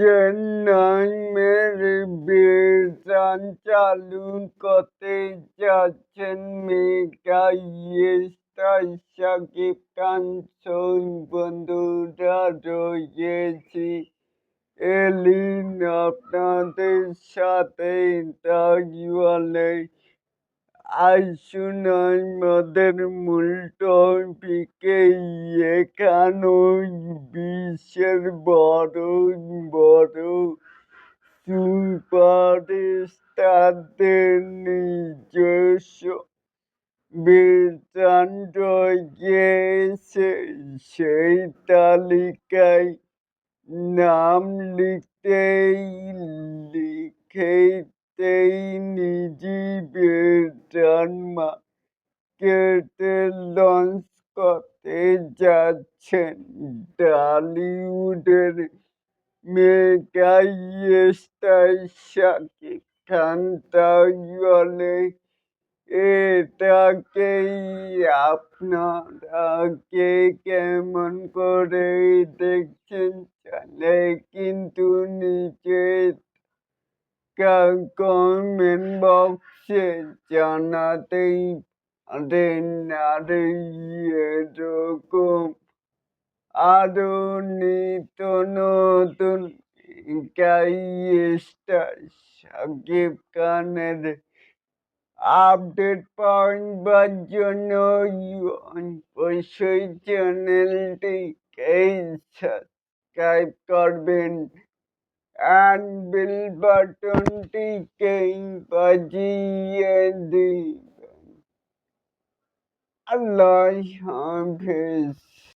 যে নামের বেতন চালু করতে যাচ্ছেন মেগা স্টার শাকিব খান সব বন্ধুরা রয়েছি। এলিন আপনাদের সাথে তাহলে আসুন আমাদের মূল টপিকে এখানে বিশ্বের বড় বড়। সুপারস্টারদের নিজস্ব বেতন রয়েছে সেই তালিকায় নাম লিখতেই, লিখেতেই নিজে বেতন মার্কেটে লঞ্চ করতে যাচ্ছেন টলিউডের মেগা স্টার শাকিব খান। এটাকেই আপনারা কে কেমন করে দেখছেন? জানে কমেন্ট বক্সে জানাতেই পারেন আর এরকম আরও নিত্য নতুন স্টার শাকিব খানের আপডেট পাওয়ার জন্য অবশ্যই চ্যানেলটিকে সাবস্ক্রাইব করবেন। and Bill button ticking fuzzy and Allah Hafiz.